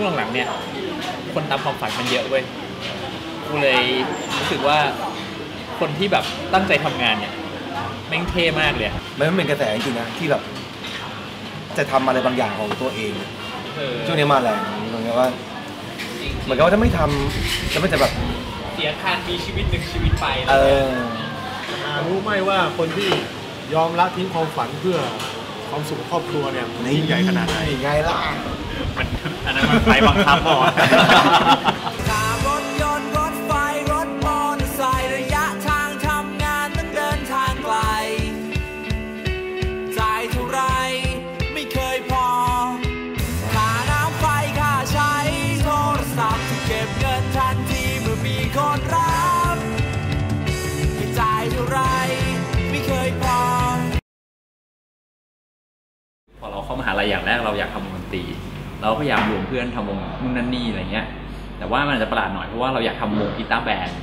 ช่วงหลังๆเนี่ย คนตามความฝันมันเยอะเว้ยกูเลยรู้สึกว่าคนที่แบบตั้งใจทำงานเนี่ยแม่งเท่มากเลยอะมันเป็นกระแสจริงๆนะที่แบบจะทำอะไรบางอย่างของตัวเองเออช่วงนี้มาแรงเหมือนกับว่าเหมือนกับว่าถ้าไม่ทำจะไม่จะแบบเสียการมีชีวิตหนึ่งชีวิตไปเออรู้ไหมว่าคนที่ยอมละทิ้งความฝันเพื่อ ความสุขของครอบครัวเนี่ยมันยิ่งใหญ่ขนาดไหนไงล่ะ มันอันนั้นมันไฟบังคับก่อน เราพยายามรวมเพื่อนทำวงนู่นนั่นนี่อะไรเงี้ย แต่ว่ามันอาจจะประหลาดหน่อยเพราะว่าเราอยากทำวงกีตาร์แบนด์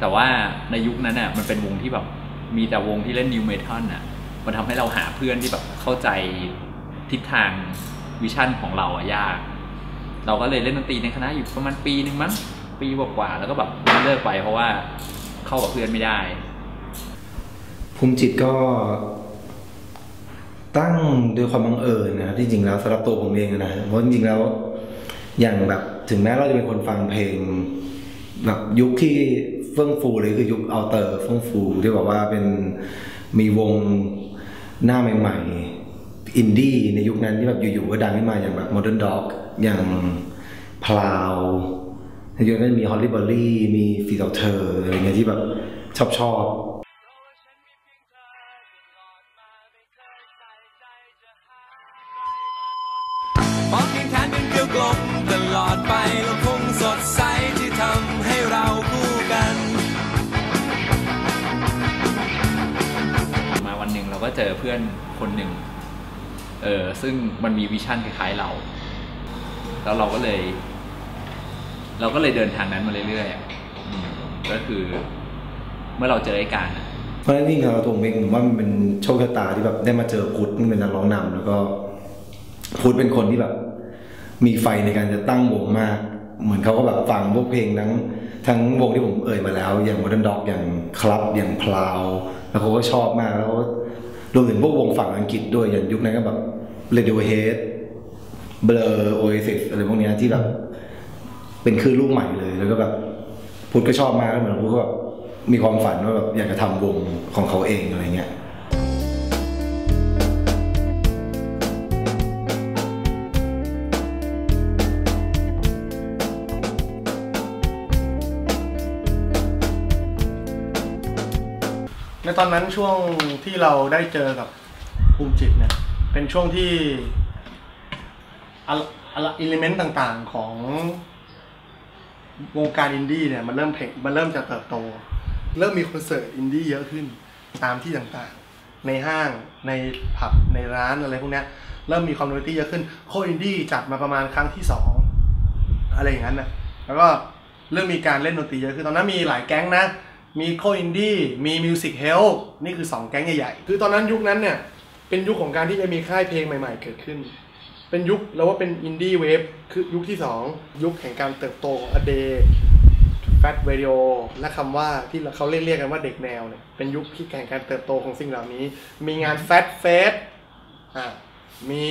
แต่ว่าในยุคนั้นน่ะมันเป็นวงที่แบบมีแต่วงที่เล่นนิวเมทัลน่ะ มันทำให้เราหาเพื่อนที่แบบเข้าใจทิศทางวิชั่นของเราอะยาก เราก็เลยเล่นดนตรีในคณะอยู่ประมาณปีหนึ่งมั้งปีกว่าๆแล้วก็แบบเลิกไปเพราะว่าเข้ากับเพื่อนไม่ได้ ภูมิจิตก็ ตั้งโดยความบังเอิญนะครับที่จริงแล้วสำหรับตัวผมเองนะเพราะจริงๆแล้วอย่างแบบถึงแม้เราจะเป็นคนฟังเพลงแบบยุคที่เฟื่องฟูเลยคือยุคเอัลเตอร์เฟื่องฟูที่บอกว่าเป็นมีวงหน้าใหม่ๆอินดี้ในยุคนั้นที่แบบอยู่ๆก็ดังขึ้นมาอย่างแบบ Modern Dog อย่างพลาวในยุคนั้นมีฮอลลี่บอร์รี่มีฟีดอเธออะไรเงี้ยที่แบบชอบชอบ คนหนึ่งเออซึ่งมันมีวิชั่นคล้ายๆเรา แล้วเราก็เลย เราก็เลยเดินทางนั้นมาเรื่อยๆก็คือ เมื่อเราเจอไอ้การเพราะฉะนั้นจริงๆเราตัวผมเองผมว่ามันเป็นโชคชะตาที่แบบได้มาเจอพุทธเป็นนักร้องนำแล้วก็พุทธเป็นคนที่แบบ มีไฟในการจะตั้งวงมาก เหมือนเขาก็แบบฟังพวกเพลงทั้งทั้งวงที่ผมเอ่ยมาแล้ว อย่าง Modern Dog อย่างคลับอย่างพลาว แล้วเขาก็ชอบมากแล้วก็ รวมถึงพวกวงฝั่งอังกฤษด้วยอย่างยุคนั้นก็แบบ Radiohead Blur Oasis อะไรพวกเนี้ยที่แบบ เป็นคลื่นลูกใหม่เลย แล้วก็แบบพุทธก็ชอบมากเหมือนพุทธก็แบบมีความฝันว่าแบบอยากจะทำวงของเขาเองอะไรเงี้ย ในตอนนั้นช่วงที่เราได้เจอกับภูมิจิตเนี่ย เป็นช่วงที่อิเลเมนต์ต่างๆของวงการอินดี้เนี่ยมันเริ่มเพลงมันเริ่มจะเติบโต เริ่มมีคอนเสิร์ตอินดี้เยอะขึ้นตามที่ต่างๆ ในห้างในผับในร้านอะไรพวกเนี้ยเริ่มมีคอมมูนิตี้เยอะขึ้นโคอินดี้จัดมาประมาณครั้งที่สองอะไรอย่างนั้นนะแล้วก็เริ่มมีการเล่นดนตรีเยอะขึ้นตอนนั้นมีหลายแก๊งนะ มีโคอินดี้มีมิวสิกเฮลนี่คือ 2 แก๊งใหญ่ๆ คือตอนนั้นยุคนั้นเนี่ยเป็นยุคของการที่จะมีค่ายเพลงใหม่ ๆ เกิดขึ้น เป็นยุคเราว่าเป็นอินดี้เวฟคือยุคที่ 2 ยุคแห่งการเติบโตของอเดแฟตเรดิโอและคำว่าที่เขาเรียกเรียกกันว่าเด็กแนวเนี่ยเป็นยุคที่แห่งการเติบโตของสิ่งเหล่านี้ มีงานแฟตเฟสอ่ามี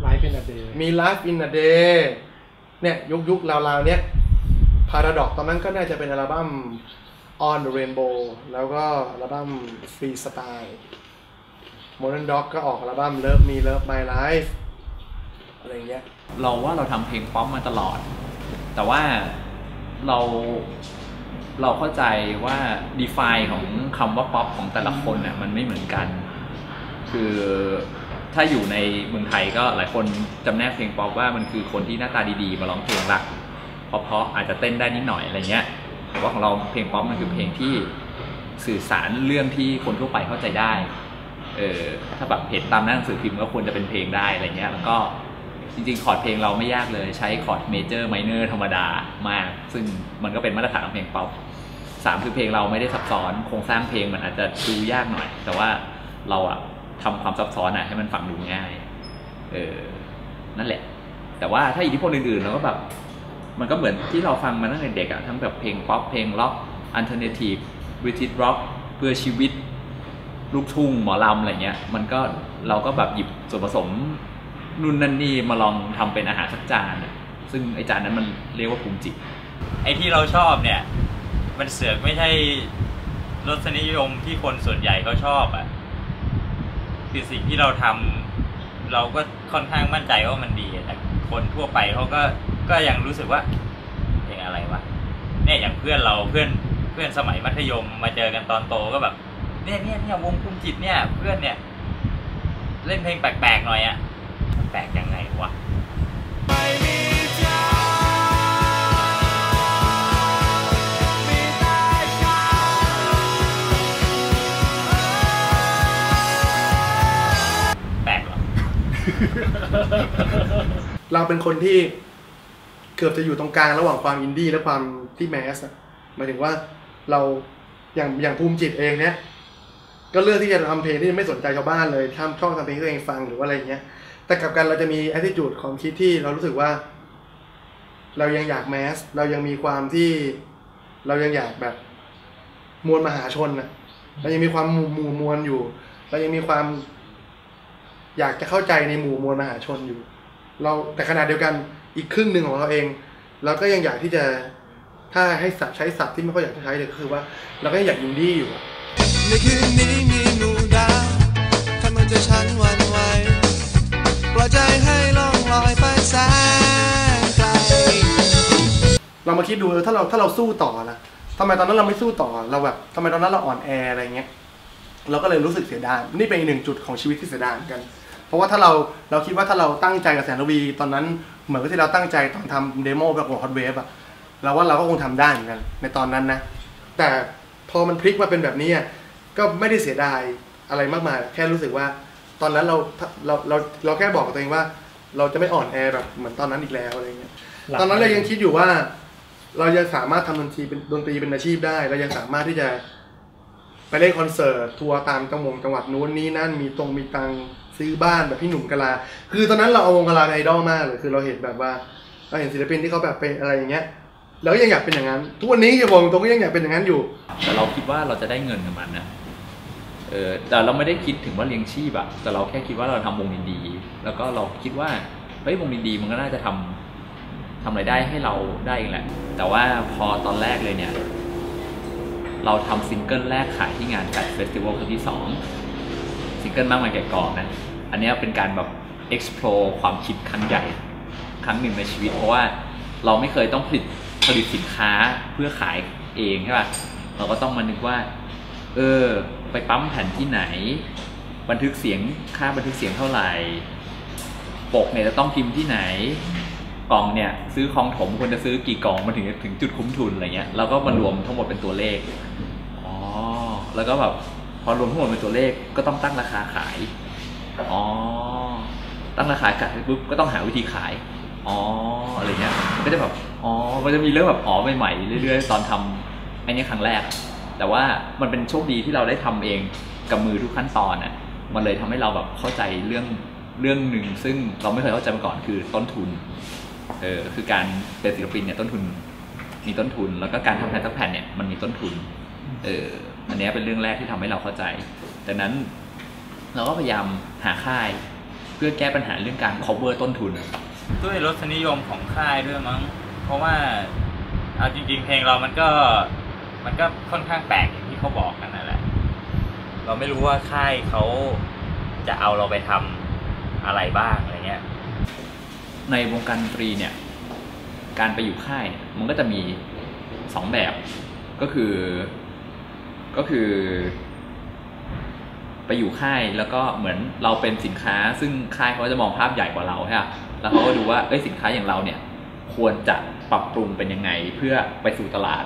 ไลฟ์เป็นอเดย์มี Life in a Day เนี่ยยุคยุคราวๆเนี้ย Paradox ตอนนั้นก็น่าจะเป็นอัลบั้ม On the Rainbow แล้วก็อัลบั้ม Free Style Modern Dog ก็ออกอัลบั้ม Love Me Love My Life อะไรเงี้ย เราว่าเราทำเพลงป๊อปมาตลอด แต่ว่าเราเราเข้าใจว่า define ของคำว่าป๊อปของแต่ละคนน่ะมันไม่เหมือนกัน คือถ้าอยู่ในเมืองไทยก็หลายคนจำแนกเพลงป๊อปว่ามันคือคนที่หน้าตาดีๆ มาร้องเพลงรักเพราะๆอาจจะเต้นได้นิดหน่อยอะไรเงี้ย แต่ว่าของเราเพลงป๊อปมันคือเพลงที่สื่อสารเรื่องที่คนทั่วไปเข้าใจได้ เออถ้าแบบเห็นตามหน้าหนังสือพิมพ์ก็ควรจะเป็นเพลงได้อะไรเงี้ย แล้วก็จริงๆ คอร์ดเพลงเราไม่ยากเลยใช้คอร์ดเมเจอร์ไมเนอร์ธรรมดามาก ซึ่งมันก็เป็นมาตรฐานของเพลงป๊อปสามคือเพลงเราไม่ได้ซับซ้อนโครงสร้างเพลงมันอาจจะดูยากหน่อย แต่ว่าเราอะทำความซับซ้อนอะให้มันฟังดูง่าย เออนั่นแหละ แต่ว่าถ้าอิทธิพลอื่นๆเราก็แบบ มันก็เหมือนที่เราฟังมาตั้งแต่เด็กอะทั้งแบบเพลงป๊อปเพลงล็อกอันเทอร์เนทีฟบริทิชร็อกเพื่อชีวิต ลูกทุ่งหมอลำอะไรเงี้ย มันก็เราก็แบบหยิบส่วนผสมนู่นนั่นนี่มาลองทำเป็นอาหารสักจานซึ่งไอจานนั้นมันเรียกว่าภูมิจิตไอที่เราชอบเนี่ย มันเสือกไม่ใช่รสนิยมที่คนส่วนใหญ่เขาชอบอะ่ะคือสิ่งที่เราทำเราก็ค่อนข้างมั่นใจว่ามันดีแต่คนทั่วไปเขาก็ ก็ยังรู้สึกว่าเพลงอะไรวะเนี่ยอย่างเพื่อนเราเพื่อนเพื่อนสมัยมัธยมมาเจอกันตอนโตก็แบบเนี่ยเนี่ยเนี่ยวงภูมิจิตเนี่ย เพื่อนเนี่ย เล่นเพลงแปลกๆหน่อยอะแปลกยังไงวะแปลกเหรอเราเป็นคนที่ เกือบจะอยู่ตรงกลางระหว่างความอินดี้และความที่แมสอะหมายถึงว่าเราอย่างอย่างภูมิจิตเองเนี้ยก็เลือกที่จะทำเพลงที่ไม่สนใจชาวบ้านเลยทำช่อบทำเพลงที่ตัวเองฟังหรือว่าอะไรเงี้ย แต่กลับกันเราจะมี attitude ความคิดที่เรารู้สึกว่า เรายังอยากแมส เรายังมีความที่ เรายังอยากแบบมวลมหาชนอะเรายังมีความหมู่หมู่มวลอยู่ เรายังมีความ อยากจะเข้าใจในหมู่มวลมหาชนอยู่ เราแต่ขณะเดียวกัน อีกครึ่งหนึ่งของเราเอง เราก็ยังอยากที่จะถ้าให้สับใช้ศัพท์ที่ไม่ค่อยอยากจะใช้เลยก็คือว่า เราก็ยังอยากอินดี้อยู่อะในคืนนี้มีหนูดาวทำให้ใจฉันหวันไหวปล่อยใจให้ล่องลอยไปแสนไกลเรามาคิดดูเออถ้าเราถ้าเราสู้ต่อละทำไมตอนนั้นเราไม่สู้ต่อเราแบบทำไมตอนนั้นเราอ่อนแออะไรเงี้ยเราก็เลยรู้สึกเสียดายนี่เป็นอีกหนึ่งจุดของชีวิตที่เสียดายเหมือนกัน เพราะว่าถ้าเราเราคิดว่าถ้าเราตั้งใจกับแสนระวีตอนนั้นเหมือนกับที่เราตั้งใจตอนทำเดโมแบบของฮอตเวฟอะเราว่าเราก็คงทำได้เหมือนกันในตอนนั้นนะ แต่พอมันพลิกมาเป็นแบบนี้อะก็ไม่ได้เสียดายอะไรมากมาย แค่รู้สึกว่าตอนนั้นเราเราเราเราแค่บอกกับตัวเองว่า เราจะไม่อ่อนแอแบบเหมือนตอนนั้นอีกแล้วอะไรเงี้ยหลับตอนนั้นเรายังคิดอยู่ว่า เรายังสามารถทำดนตรีเป็นดนตรีเป็นอาชีพได้ เรายังสามารถที่จะไปเล่นคอนเสิร์ตทัวร์ตามจังหวงจังหวัดนู้นนี้นั่นมีตรงมีตังค์ ซื้อบ้านแบบพี่หนุ่มกะลา คือตอนนั้นเราเอาวงกะลาเป็นไอดอลมากเลยคือเราเห็นแบบว่าเราเห็นศิลปินที่เขาแบบเป็นอะไรอย่างเงี้ยแล้วยังอยากเป็นอย่างนั้น ทุกวันนี้ยังบอกตรงก็ยังอยากเป็นอย่างนั้นอยู่ แต่เราคิดว่าเราจะได้เงินกับมันนะเออแต่เราไม่ได้คิดถึงว่าเลี้ยงชีพอะแต่เราแค่คิดว่าเราทำวงดีๆแล้วก็เราคิดว่าเฮ้ยวงดีๆมันก็น่าจะทำทำรายได้ให้เราได้เองแหละ แต่ว่าพอตอนแรกเลยเนี่ย เราทำซิงเกิลแรกขายที่งานกัดเฟสติวัลครั้งที่สองซิงเกิลมากมายแก่กองนะ อันนี้เป็นการแบบ explore ความคิดครั้งใหญ่ครั้งหนึ่งในชีวิต เพราะว่าเราไม่เคยต้องผลิตผลิตสินค้าเพื่อขายเองใช่ป่ะเราก็ต้องมานึกว่า เออ ไปปั๊มแผ่นที่ไหน บันทึกเสียงค่าบันทึกเสียงเท่าไหร่ ปกเนี่ยจะต้องพิมพ์ที่ไหน กล่องเนี่ย ซื้อคองถมควรจะซื้อกี่กล่องมันถึงถึงจุดคุ้มทุนอะไรเงี้ยเราก็มารวมทั้งหมดเป็นตัวเลขอ๋อแล้วก็แบบพอรวมทั้งหมดเป็นตัวเลขก็ต้องตั้งราคาขาย อ๋อ ตั้งราคาขายปุ๊บก็ต้องหาวิธีขาย อ๋อ อะไรเงี้ย มันก็จะแบบ อ๋อ มันจะมีเรื่องแบบอ๋อใหม่ๆเรื่อยๆ ตอนทำไอ้นี่ครั้งแรก แต่ว่ามันเป็นโชคดีที่เราได้ทำเองกับมือทุกขั้นตอนอะ มันเลยทำให้เราแบบเข้าใจเรื่องเรื่องหนึ่งซึ่งเราไม่เคยเข้าใจมาก่อนคือต้นทุน เออ คือการเป็นศิลปินเนี่ยต้นทุนมีต้นทุน แล้วก็การทำแผ่นสักแผ่นเนี่ยมันมีต้นทุน เออ อันนี้เป็นเรื่องแรกที่ทำให้เราเข้าใจดังนั้นเราก็พยายาม หาค่าย เพื่อแก้ปัญหาเรื่องการ cover ต้นทุน ด้วยรสนิยมของค่ายด้วยมั้ง เพราะว่าเอาจริง ๆ เพลงเรามันก็มันก็ค่อนข้างแปลกอย่างที่เขาบอกกันนั่นแหละ เราไม่รู้ว่าค่ายเขาจะเอาเราไปทำอะไรบ้างอะไรเงี้ย ในวงการดนตรีเนี่ย การไปอยู่ค่ายเนี่ยมันก็จะมีสองแบบ ก็คือ ก็คือ ไปอยู่ค่ายแล้วก็เหมือนเราเป็นสินค้า ซึ่งค่ายเขาจะมองภาพใหญ่กว่าเราใช่ปะแล้วเขาก็ดูว่าเอ้ยสินค้าอย่างเราเนี่ยควรจะปรับปรุงเป็นยังไงเพื่อไปสู่ตลาด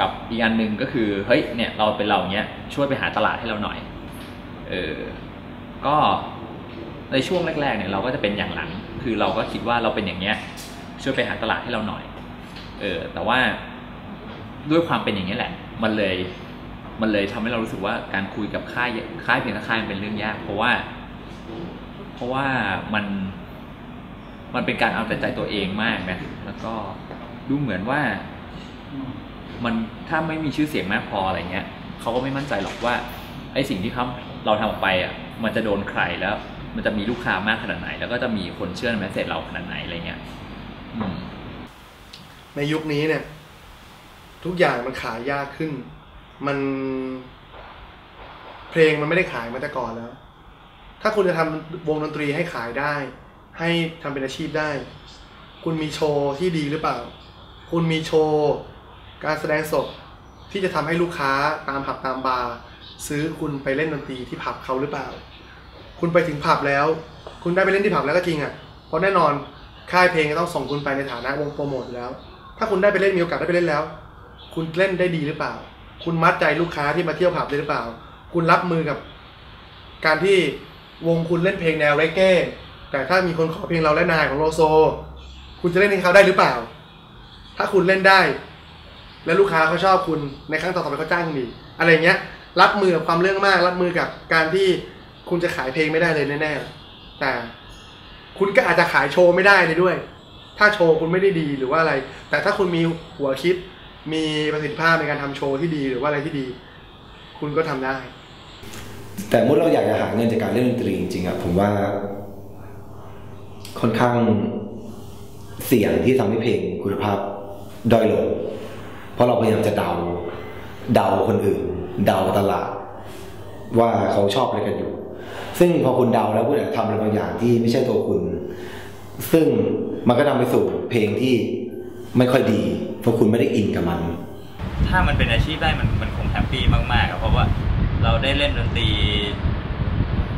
กับอีกอันหนึ่งก็คือเฮ้ยเนี่ยเราเป็นเราเงี้ยช่วยไปหาตลาดให้เราหน่อยเออก็ในช่วงแรกๆเนี่ยเราก็จะเป็นอย่างหลัง คือเราก็คิดว่าเราเป็นอย่างเงี้ยช่วยไปหาตลาดให้เราหน่อยเออแต่ว่าด้วยความเป็นอย่างนี้ยแหละ มันเลย มันเลยทำให้เรารู้สึกว่าการคุยกับค่ายค่ายเพียงค่ายมันเป็นเรื่องยาก เพราะว่า เพราะว่ามัน มันเป็นการเอาแต่ใจตัวเองมากนะแล้วก็ดูเหมือนว่า มันถ้าไม่มีชื่อเสียงมากพออะไรเงี้ยเขาก็ไม่มั่นใจหรอกว่าไอ้สิ่งที่เขาเราทำออกไปอะมันจะโดนใครแล้ว มันจะมีลูกค้ามากขนาดไหน แล้วก็จะมีคนเชื่อในแมสเซจเราขนาดไหนอะไรเงี้ยในยุคนี้เนี่ย ทุกอย่างมันขายยากขึ้น มันเพลงมันไม่ได้ขายมาแต่ก่อนแล้ว ถ้าคุณจะทำวงดนตรีให้ขายได้ ให้ทำเป็นอาชีพได้ คุณมีโชว์ที่ดีหรือเปล่า คุณมีโชว์ การแสดงสดที่จะทำให้ลูกค้าตามผับตามบาร์ซื้อคุณไปเล่นดนตรีที่ผับเขาหรือเปล่า คุณไปถึงผับแล้ว คุณได้ไปเล่นที่ผับแล้วก็จริงอะ เพราะแน่นอนค่ายเพลงก็ต้องส่งคุณไปในฐานะวงโปรโมทแล้ว ถ้าคุณได้ไปเล่นมีโอกาสได้ไปเล่นแล้ว คุณเล่นได้ดีหรือเปล่า คุณมัดใจลูกค้าที่มาเที่ยวผับได้หรือเปล่า คุณรับมือกับ การที่วงคุณเล่นเพลงแนวเรเก้แต่ถ้ามีคนขอเพลงเราและนายของโลโซ คุณจะเล่นให้เขาได้หรือเปล่า ถ้าคุณเล่นได้ และลูกค้าเขาชอบคุณในครั้งต่อๆไปเขาจ้างคุณอีกอะไรเงี้ย รับมือกับความเรื่องมาก รับมือกับการที่คุณจะขายเพลงไม่ได้เลยแน่ๆแต่คุณก็อาจจะขายโชว์ไม่ได้เลยด้วย ถ้าโชว์คุณไม่ได้ดีหรือว่าอะไร แต่ถ้าคุณมีหัวคิด มีประสิทธิภาพในการทำโชว์ที่ดีหรือว่าอะไรที่ดี คุณก็ทำได้ แต่เมื่อเราอยากจะหาเงินจากการเล่นดนตรีจริงๆอะผมว่า ค่อนข้างเสี่ยงที่ทำให้เพลงคุณภาพด้อยลง เพราะเราพยายามจะเดาเดาคนอื่น เดาตลาด ว่าเขาชอบอะไรกันอยู่ ซึ่งพอคุณเดาแล้วคุณอาจจะทำอะไรบางอย่างที่ไม่ใช่ตัวคุณ ซึ่งมันก็นำไปสู่เพลงที่ไม่ค่อยดี ราะคุณไม่ได้อินกับมัน ถ้ามันเป็นอาชีพได้มันมันคงแฮปปี้มากๆอะเพราะว่าเราได้เล่นดนตรี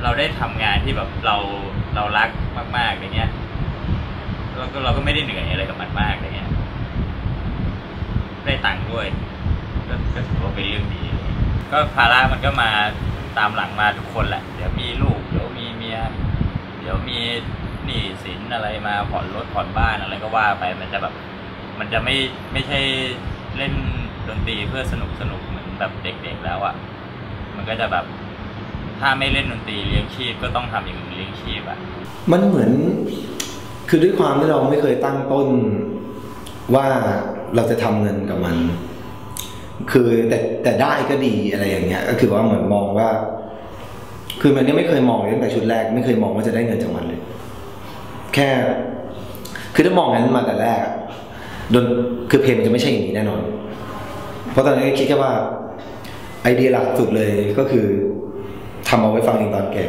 เราได้ทำงานที่แบบเราเรารักมากๆอย่างเงี้ยแล้วก็เราก็ไม่ได้เหนื่อยอะไรกับมันมากอย่างเงี้ยได้ตังค์ด้วยก็ถือว่าเป็นเรื่องดีก็ภาระมันก็มาตามหลังมาทุกคนแหละ เดี๋ยวมีลูกเดี๋ยวมีเมียเดี๋ยวมีหนี้สินอะไรมาผ่อนรถผ่อนบ้านอะไรก็ว่าไปมันจะแบบ มันจะไม่ไม่ใช่เล่นดนตรีเพื่อสนุกสนุกเหมือนแบบเด็กๆแล้วอะ่ะ มันก็จะแบบถ้าไม่เล่นดนตรีเลี้ยงชีพก็ต้องทำอย่างอื่นเลี้ยงชีพอะ่ะ มันเหมือน คือด้วยความที่เราไม่เคยตั้งต้นว่าเราจะทำเงินกับมัน คือแต่แต่ได้ก็ดีอะไรอย่างเงี้ย ก็คือว่าเหมือนมองว่า คือมันก็ไม่เคยมองตั้งแต่ชุดแรก ไม่เคยมองว่าจะได้เงินจากมันเลย แค่ คือถ้ามองงั้นมาแต่แรก ดนคือเพลงมันจะไม่ใช่อย่างนี้แน่นอน เพราะตอนนั้นก็คิดแค่ว่าไอเดียหลักสุดเลยก็คือทำเอาไว้ฟังเองตอนแก่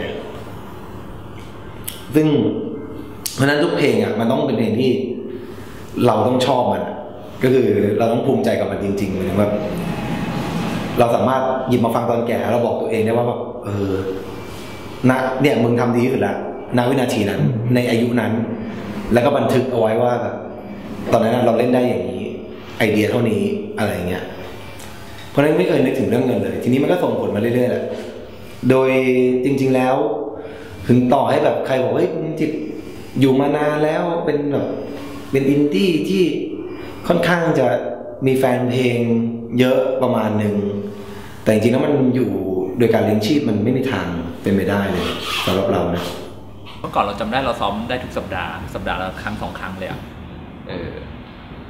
ซึ่งเพราะฉะนั้นทุกเพลงอะมันต้องเป็นเพลงที่เราต้องชอบมัน ก็คือเราต้องภูมิใจกับมันจริงๆหมายถึงแบบเราสามารถหยิบมาฟังตอนแก่แล้วเราบอกตัวเองได้ว่าแบบเออณเนี่ยมึงทำดีที่สุดล้วณวินาทีนั้น ในอายุนั้น แล้วก็บันทึกเอาไว้ว่าแบบ ตอนนั้นเราเล่นได้อย่างนี้ ไอเดียเท่านี้อะไรเงี้ย เพราะฉะนั้นไม่เคยนึกถึงเรื่องเงินเลย ทีนี้มันก็ส่งผลมาเรื่อยๆแหละโดยจริง ๆแล้ว ถึงต่อให้แบบใครบอกเฮ้ยคุณจิตอยู่มานานแล้วเป็นแบบเป็นอินดี้ที่ค่อนข้างจะมีแฟนเพลงเยอะประมาณหนึ่งแต่จริงๆแล้วมันอยู่โดยการเลี้ยงชีพมันไม่มีทางเป็นไปได้เลยสำหรับเรานะเมื่อก่อนเราจำได้เราซ้อมได้ทุกสัปดาห์สัปดาห์ละครั้งสองครั้งเลยอะ เออ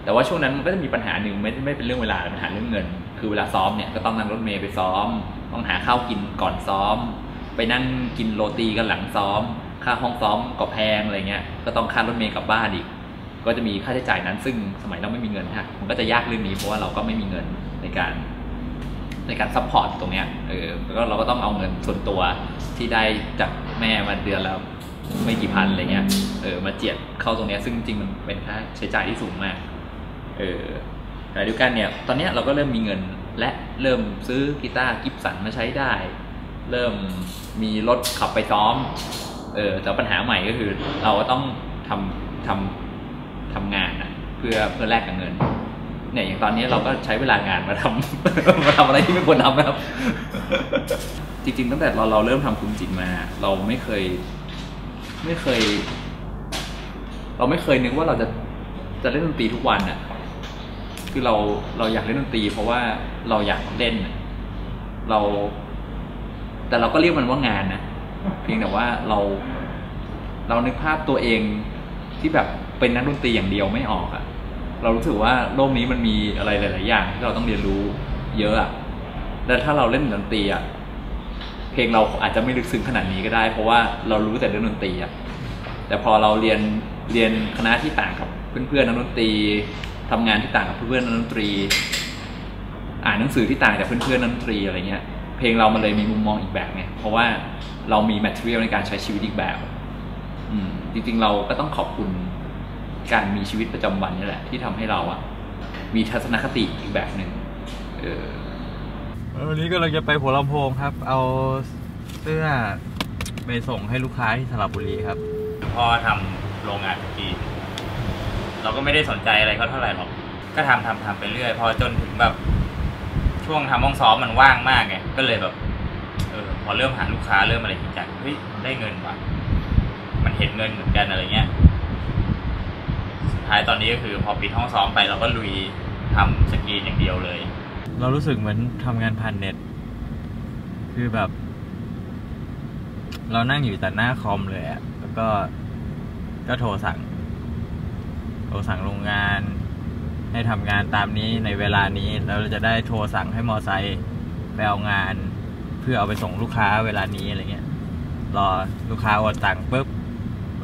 แต่ว่าช่วงนั้นมันก็จะมีปัญหาหนึ่งไม่ไม่เป็นเรื่องเวลาปัญหาเรื่องเงิน คือเวลาซ้อมเนี่ยก็ต้องนั่งรถเมล์ไปซ้อม ต้องหาข้าวกินก่อนซ้อม ไปนั่งกินโรตีกันหลังซ้อม ค่าห้องซ้อมก็แพงอะไรเงี้ย ก็ต้องค่ารถเมล์กลับบ้านอีก ก็จะมีค่าใช้จ่ายนั้น ซึ่งสมัยเราไม่มีเงินฮะมันก็จะยากเรื่องนี้เพราะว่าเราก็ไม่มีเงินในการในการซัพพอร์ตตรงเนี้ย เออ แล้วก็เราก็ต้องเอาเงินส่วนตัวที่ได้จากแม่มาเดือนแล้ว ไม่กี่พันอะไรเงี้ย เออ มาเจียดเข้าตรงเนี้ยซึ่งจริงมันเป็นค่าใช้จ่ายที่สูงมาก เออแต่เดียวกันเนี่ย ตอนเนี้ยเราก็เริ่มมีเงินและเริ่มซื้อกีตาร์กิฟสันมาใช้ได้ เริ่มมีรถขับไปซ้อม เออ แต่ปัญหาใหม่ก็คือ เราก็ต้องทำทำทำงานนะเพื่อเพื่อแลกกับเงิน เนี่ยอย่างตอนนี้เราก็ใช้เวลางานมาทำมาทำอะไรที่ไม่ควรทำนะครับ จริงๆตั้งแต่เราเราเริ่มทำคุณจิตมา เราไม่เคย ไม่เคย เราไม่เคยนึกว่าเราจะจะเล่นดนตรีทุกวันอะ คือเราเราอยากเล่นดนตรี เพราะว่าเราอยากเล่นเรา แต่เราก็เรียกมันว่างานนะเพียงแต่ว่าเรา เรานึกภาพตัวเองที่แบบเป็นนักดนตรีอย่างเดียวไม่ออกอะเรารู้สึกว่าโลกนี้มันมีอะไรหลาย ๆ อย่างที่เราต้องเรียนรู้เยอะอะแล้วถ้าเราเล่นดนตรีอะ เพลงเราอาจจะไม่ลึกซึ้งขนาดนี้ก็ได้ เพราะว่าเรารู้แต่เรื่องดนตรีอะแต่พอเราเรียนเรียนคณะที่ต่างกับเพื่อนๆนักดนตรีทำงานที่ต่างกับเพื่อนๆนักดนตรี อ่านหนังสือที่ต่างจากเพื่อนๆนักดนตรีอะไรเงี้ยเพลงเรามันเลยมีมุมมองอีกแบบไงเพราะว่าเรามีแมทเทียลในการใช้ชีวิตอีกแบบอืมจริงๆเราก็ต้องขอบคุณการมีชีวิตประจำวันนี่แหละ ที่ทำให้เราอะมีทัศนคติอีกแบบหนึ่งเออ วันนี้ก็เลยจะไปหัวลำโพงครับ เอาเสื้อไปส่งให้ลูกค้าที่สระบุรีครับพ่อทำโรงงานสกีเราก็ไม่ได้สนใจอะไรเขาเท่าไหร่หรอก ก็ทำทำทำไปเรื่อย พอจนถึงแบบช่วงทำห้องซ้อมมันว่างมากไง ก็เลยแบบ เออ พอเริ่มหาลูกค้าเริ่มอะไรจริงจังเฮ้ย ได้เงินว่ะ มันเห็นเงินเหมือนกันอะไรเงี้ย สุดท้ายตอนนี้ก็คือพอปิดห้องซ้อมไปเราก็ลุยทำสกรีนอย่างเดียวเลย เรารู้สึกเหมือนทำงานผ่านเน็ต คือแบบ เรานั่งอยู่แต่หน้าคอมเลยอะแล้วก็ก็โทรสั่ง โทรสั่งโรงงาน ให้ทำงานตามนี้ในเวลานี้ แล้วเราจะได้โทรสั่งให้มอไซค์ไปเอางาน เพื่อเอาไปส่งลูกค้าเวลานี้อะไรเงี้ย รอลูกค้าโอนตังค์ปุ๊บ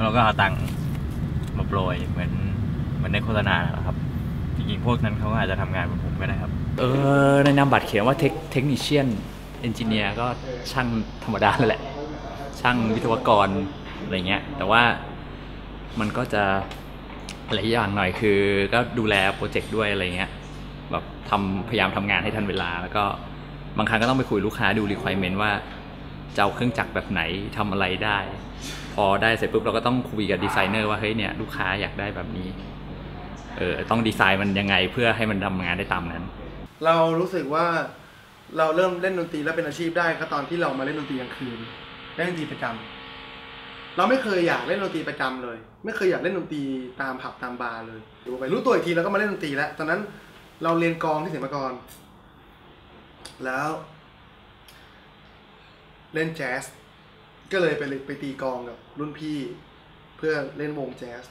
เราก็เอาตังค์มาโปรยเหมือนเหมือนในโฆษณานะครับจริงๆพวกนั้นเขาก็อาจจะทำงานเหมือนผมก็ได้ครับ เออในนามบัตรเขียนว่าเทคนิชเชียนเอนจิเนียร์ก็ช่างธรรมดานั่นแหละ ช่างวิศวกรอะไรเงี้ย แต่ว่ามันก็จะหลายอย่างหน่อยคือ ก็ดูแลโปรเจกต์ด้วยอะไรเงี้ยแบบทำพยายามทำงานให้ทันเวลา แล้วก็บางครั้งก็ต้องไปคุยลูกค้าดู requirement ว่าจะเอาเครื่องจักรแบบไหนทำอะไรได้ พอได้เสร็จปุ๊บเราก็ต้องคุยกับดีไซเนอร์ว่าเฮ้ยเนี่ยลูกค้าอยากได้แบบนี้เออต้องดีไซน์มันยังไงเพื่อให้มันทำงานได้ตามนั้น เรารู้สึกว่าเราเริ่มเล่นดนตรีแล้วเป็นอาชีพได้ก็ตอนที่เรามาเล่นดนตรีกลางคืนเล่นดนตรีประจำเราไม่เคยอยากเล่นดนตรีประจำเลย ไม่เคยอยากเล่นดนตรีตามผับตามบาร์เลยดูไปรู้ตัวอีกทีแล้วก็มาเล่นดนตรีแล้วตอนนั้นเราเรียนกองที่ศิลปากร แล้ว เล่นแจ๊สก็เลยไปไปตีกองกับรุ่นพี่เพื่อเล่นวงแจ๊ส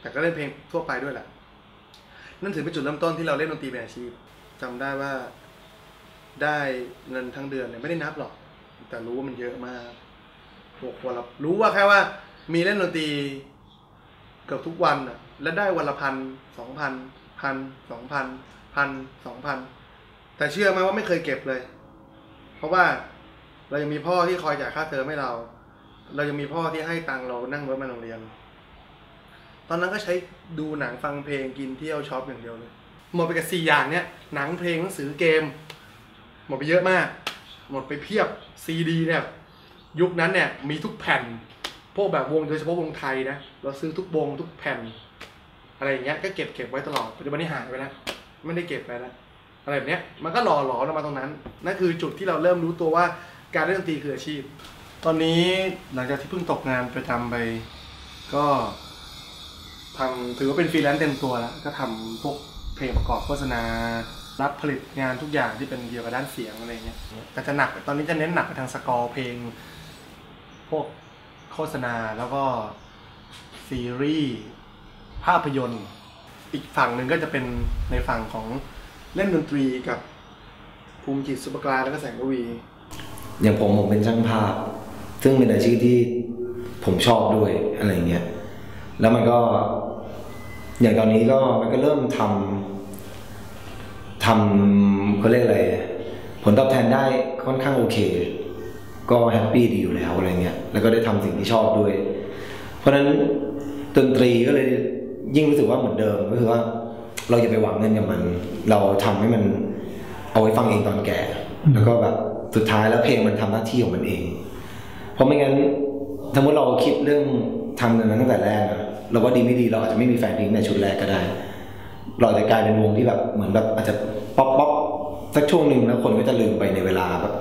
แต่ก็เล่นเพลงทั่วไปด้วยแหละนั่นถือเป็นจุดเริ่มต้นที่เราเล่นดนตรีเป็นอาชีพ จำได้ว่าได้เงินทั้งเดือนเนี่ยไม่ได้นับหรอก แต่รู้ว่ามันเยอะมากบวกวันละรู้ว่าแค่ว่า มีเล่นดนตรีเกือบทุกวันอะ แล้วได้วันละพันสองพันพันสองพันพันสองพันแต่เชื่อไหมว่าไม่เคยเก็บเลย เพราะว่าเรายังมีพ่อที่คอยจ่ายค่าเทอมให้เรา เรายังมีพ่อที่ให้ตังเรานั่งรถมาโรงเรียน ตอนนั้นก็ใช้ดูหนังฟังเพลงกินเที่ยวช็อปอย่างเดียวเลย หมดไปกับสี่อย่างเนี้ยหนังเพลงหนังสือเกม หมดไปเยอะมาก หมดไปเพียบซีดีเนี่ยยุคนั้นเนี่ยมีทุกแผ่น พวกแบบวงโดยเฉพาะวงไทยนะเราซื้อทุกวงทุกแผ่น อะไรอย่างเงี้ยก็เก็บเก็บไว้ตลอดปัจจุบันนี้หายไปแล้วไม่ได้เก็บไปแล้วอะไรแบบเนี้ยมันก็หล่อหลอมมาตรงนั้นนั่นคือจุดที่เราเริ่มรู้ตัวว่าการเล่นดนตรีคืออาชีพ ตอนนี้หลังจากที่เพิ่งตกงานไประจำไป ก็ทำถือว่าเป็นฟรีแลนซ์เต็มตัวแล้ว ก็ทำพวก เพลงประกอบโฆษณา รับผลิตงานทุกอย่างที่เป็นเกี่ยวกับด้านเสียงอะไรเงี้ยแต่จะหนักตอนนี้จะเน้นหนักไปทางสกอร์เพลง พวกโฆษณาแล้วก็ซีรีส์ภาพยนตร์ อีกฝั่งหนึ่งก็จะเป็นในฝั่งของเล่นดนตรีกับภูมิจิตสุปกลาแล้วก็แสงระวี อย่างผมผมเป็นช่างภาพ ซึ่งเป็นอาชีพที่ผมชอบด้วยอะไรเงี้ย แล้วมันก็ อย่างตอนนี้ก็มันก็เริ่มทำ ทำเขาเรียกอะไร ผลตอบแทนได้ค่อนข้างโอเค ก็แฮปปี้ดีอยู่แล้วอะไรเงี้ยแล้วก็ได้ทำสิ่งที่ชอบด้วย เพราะฉะนั้นดนตรีก็เลยยิ่งรู้สึกว่าเหมือนเดิมก็คือว่า เราอย่าไปหวังเงินกับมัน เราทำให้มันเอาไว้ฟังเองตอนแก่ แล้วก็แบบสุดท้ายแล้วเพลงมันทำหน้าที่ของมันเอง เพราะไม่งั้นสมมติเราคิดเรื่องทำเงินนั้นตั้งแต่แรกอะเราว่าดีไม่ดีเราอาจจะไม่มีแฟนเพลงในชุดแรกก็ได้ เราอาจจะกลายเป็นวงที่แบบเหมือนแบบอาจจะ ป๊อปป๊อปสักช่วงหนึ่งแล้วคนก็จะลืมไปในเวลาแบบ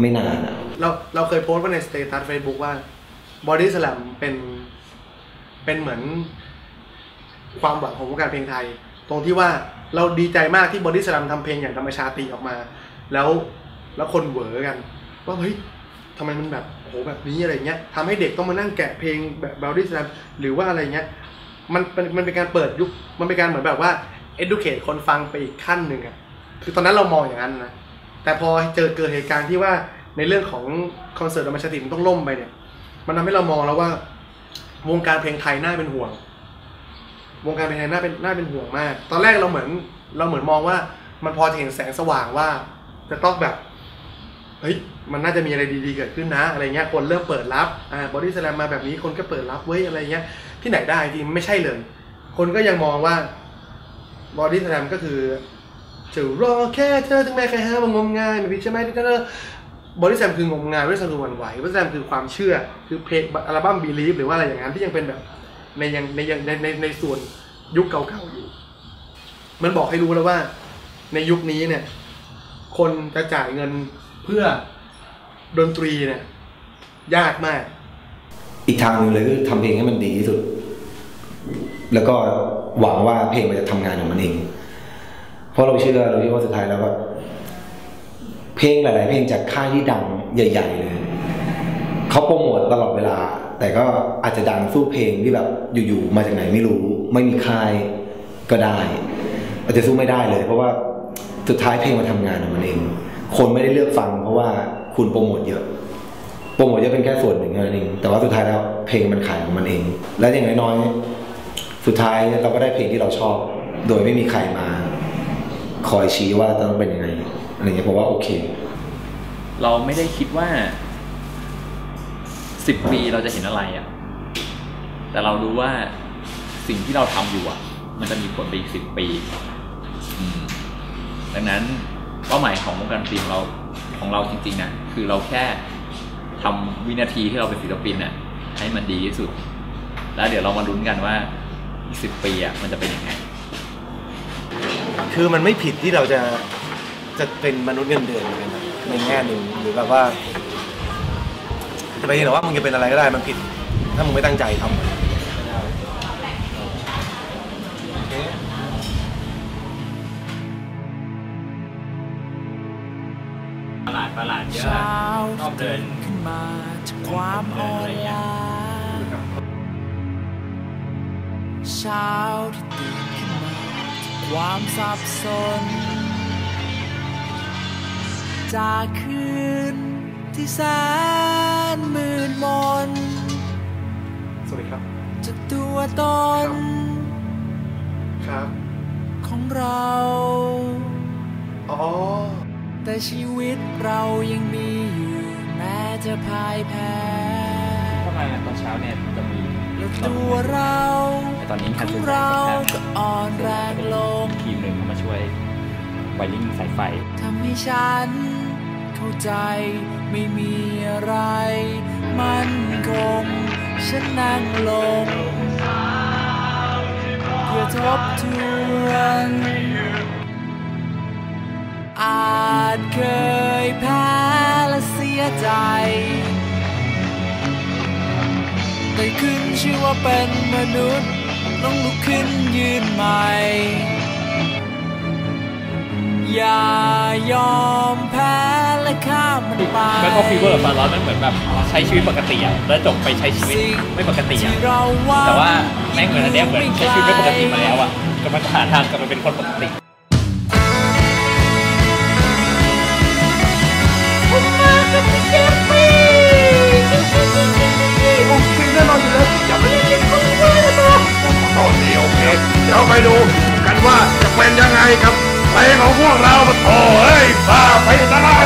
ไม่นานอะเราเราเคยโพสต์ไว้ในสเตตัสเฟซบุ๊กว่าบอดี้ส a ลมเป็นเป็นเหมือนความหวังของวงการเพลงไทย ตรงที่ว่าเราดีใจมากที่บอดี้ส a ลมทำเพลงอย่างธรรมชาติออกมา แล้วแล้วคนเหวอกันว่าเฮ้ยทำไมมันแบบโหแบบนี้อะไรเงี้ยทำให้เด็กต้องมานั่งแกะเพลงแบบบ o ดี้สแลมหรือว่าอะไรเงี้ยมันเป็นมันเป็นการเปิดยุคมันเป็นการเหมือนแบบว่า educate คนฟังไปอีกขั้นหนึ่งอะคือตอนนั้นเรามองอย่างนั้นนะ แต่พอเจอเกิดเหตุการณ์ที่ว่าในเรื่องของคอนเสิร์ตธรรมชาติมันต้องล่มไปเนี่ย มันทำให้เรามองแล้วว่าวงการเพลงไทยน่าเป็นห่วง วงการเพลงไทยน่าเป็นน่าเป็นห่วงมาก ตอนแรกเราเหมือนเราเหมือนมองว่ามันพอจะเห็นแสงสว่างว่า จะต้องแบบเฮ้ยมันน่าจะมีอะไรดีๆเกิดขึ้นนะอะไรเงี้ยคนเริ่มเปิดรับอ่าบอดี้สแลมมาแบบนี้คนก็เปิดรับเว้ยอะไรเงี้ยที่ไหนได้จริงไม่ใช่เลย คนก็ยังมองว่า บอดี้สแลมก็คือจะรอแค่เธอถึงแม้แค่ห้ามงมงายไม่ผิดใช่ไหมที่เธอบอดี้สแลมคืองมงายบอดี้สแลมคือหวันไหวบอดี้สแลมคือความเชื่อคือเพลงอัลบั้มบีลีฟหรือว่าอะไรอย่างนั้นที่ยังเป็นแบบในยังในยังในในในส่วนยุคเก่าๆอยู่ มันบอกให้รู้แล้วว่า ในยุคนี้เนี่ย คนจะจ่ายเงินเพื่อดนตรีเนี่ยยากมาก อีกทางนึงเลยคือทำเพลงให้มันดีที่สุด แล้วก็หวังว่าเพลงมันจะทำงานของมันเอง เพราะเราเชื่อเราเชื่อว่าสุดท้ายแล้วว่า เพลงหลาย ๆ เพลงจากค่ายที่ดังใหญ่ ๆ เลยเขาโปรโมทตลอดเวลา แต่ก็อาจจะดังสู้เพลงที่แบบอยู่ๆมาจากไหนไม่รู้ ไม่มีค่ายก็ได้ อาจจะสู้ไม่ได้เลย เพราะว่าสุดท้ายเพลงมันทำงานของมันเอง คนไม่ได้เลือกฟัง เพราะว่าคุณโปรโมทเยอะโปรโมทจะเป็นแค่ส่วนหนึ่งเท่านั้นเองแต่ว่าสุดท้ายแล้วเพลงมันขายของมันเอง และอย่างน้อยๆ สุดท้ายเราก็ได้เพลงที่เราชอบ โดยไม่มีใครมา คอยชี้ว่าต้องเป็นยังไงอะไรเงี้ยผมว่าโอเค เราไม่ได้คิดว่าสิบปีเราจะเห็นอะไรอะ่ะ แต่เรารู้ว่าสิ่งที่เราทำอยู่อะ มันจะมีผลไปอีกสิบปีดังนั้นเป้าหมายของวงการดนตรีของเราของเราจริงๆนะคือเราแค่ทำวินาทีที่เราเป็นศิลปินน่ะ ให้มันดีที่สุด แล้วเดี๋ยวเรามาลุ้นกันว่า อีกสิบปีอะมันจะเป็นยังไง คือมันไม่ผิดที่เราจะจะเป็นมนุษย์เงินเดือนเหมือนกันนะในแง่หนึ่งหรือแบบว่าจะไปเห็นว่ามึงจะเป็นอะไรก็ได้มันผิด ถ้ามึงไม่ตั้งใจทำโอเคประหลาดประหลาดเยอะเช้าชอบเดินขึ้นมาจากความอ่อนล้า เช้าที่ตื่นขึ้นมาจากความสับสน จากคืนที่แสนมืดมนสวัสดีครับ จากตัวตน ครับ ของเรา อ๋อ แต่ชีวิตเรายังมีอยู่ แม้จะพ่ายแพ้ก็มาตอนเช้าเนี่ยจะมีแล้วตัวเราแต่ตอนนี้ขคันอสุงดเราท้ายก็อ่อนแรงลงทีมหนึ่งเข้ามาช่วยไวริ่งสายไฟทำให้ฉันเข้าใจไม่มีอะไร มันคงฉันนั่งลงเพื่อทบทวนอาจเคยแพ้และเสียใจแต่ขึ้นชื่อว่าเป็นมนุษย์ ต้องลุกขึ้นยืนใหม่ อย่ายอมแพ้และข้ามมันไปแบงคอกฟีเวอร์มาร้อนมันเหมือนแบบใช้ชีวิตปกติอะแล้วจบไปใช้ชีวิตไม่ปกติอะที่เราว่าแต่ว่าแม่งเหมือนอันเนี้ยเหมือนใช้ชีวิตไม่ปกติมาแล้วอะกำลังหาทางกลับมาเป็นคนปกติ ดี๋ยวไปดูกันว่าจะเป็นยังไงครับเพลงของพวกเราโอ้เฮ้ยบ้าไปซะละ